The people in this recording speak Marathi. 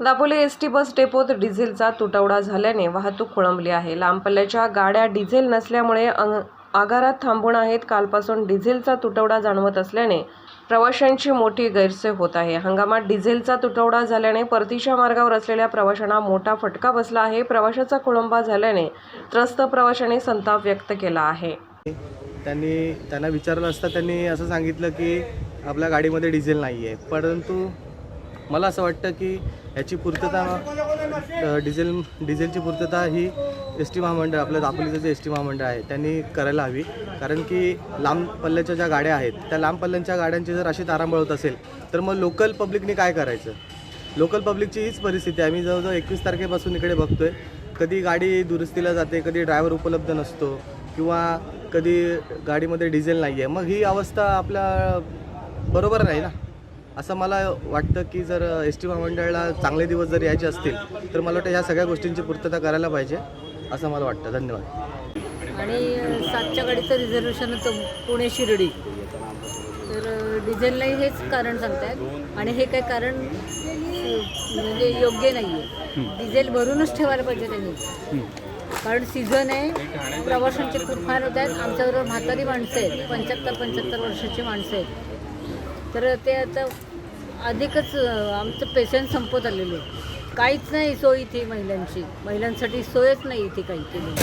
दापोली एस टी बस डेपोत डिझेलचा तुटवडा झाल्याने वाहतूक खोळंबली आहे. लांब पल्ल्याच्या गाड्या डिझेल नसल्यामुळे अंग आगारात थांबून आहेत. कालपासून डिझेलचा तुटवडा जाणवत असल्याने प्रवाशांची मोठी गैरसोय होत आहे. हंगामात डिझेलचा तुटवडा झाल्याने परतीच्या मार्गावर असलेल्या प्रवाशांना मोठा फटका बसला आहे. प्रवाशाचा खोळंबा झाल्याने त्रस्त प्रवाशांनी संताप व्यक्त केला आहे. त्यांनी त्यांना विचारलं असता त्यांनी असं सांगितलं की आपल्या गाडीमध्ये डिझेल नाही आहे परंतु मला असं वाटतं की याची पूर्तता डिझेल डिझेलची पूर्तता ही एस टी महामंडळ आपलं दापोलीचं जे एस टी महामंडळ आहे त्यांनी करायला हवी. कारण की लांब पल्ल्याच्या ज्या गाड्या आहेत त्या लांब पल्ल्यांच्या गाड्यांची जर अशी तारांबळ होत असेल तर मग लोकल पब्लिकने काय करायचं? लोकल पब्लिकची हीच परिस्थिती आहे. आम्ही जवळजवळ एकवीस तारखेपासून इकडे बघतो आहे कधी गाडी दुरुस्तीला जाते कधी ड्रायव्हर उपलब्ध नसतो किंवा कधी गाडीमध्ये डिझेल नाही आहे मग ही अवस्था आपल्या बरोबर नाही ना? असं मला वाटतं की जर एस टी महामंडळाला चांगले दिवस जर यायचे असतील तर मला वाटतं ह्या सगळ्या गोष्टींची पूर्तता करायला पाहिजे असं मला वाटतं. धन्यवाद. आणि सातच्या गाडीचं रिझर्वेशन होतं पुणे शिर्डी. तर डिझेललाही हेच कारण सांगतायत. आणि हे काही कारण म्हणजे योग्य नाही आहे डिझेल भरूनच ठेवायला पाहिजे त्यांनी. कारण सीझन आहे प्रवाशांचे खूप फार होत आहेत. आमच्याबरोबर म्हातारी माणसं आहेत. पंच्याहत्तर पंच्याहत्तर वर्षाची माणसं आहेत. तर ते आता अधिकच आमचं पेशंट संपत आलेले आहे काहीच नाही सोय इथे महिलांची. महिलांसाठी सोयच नाही इथे काही केली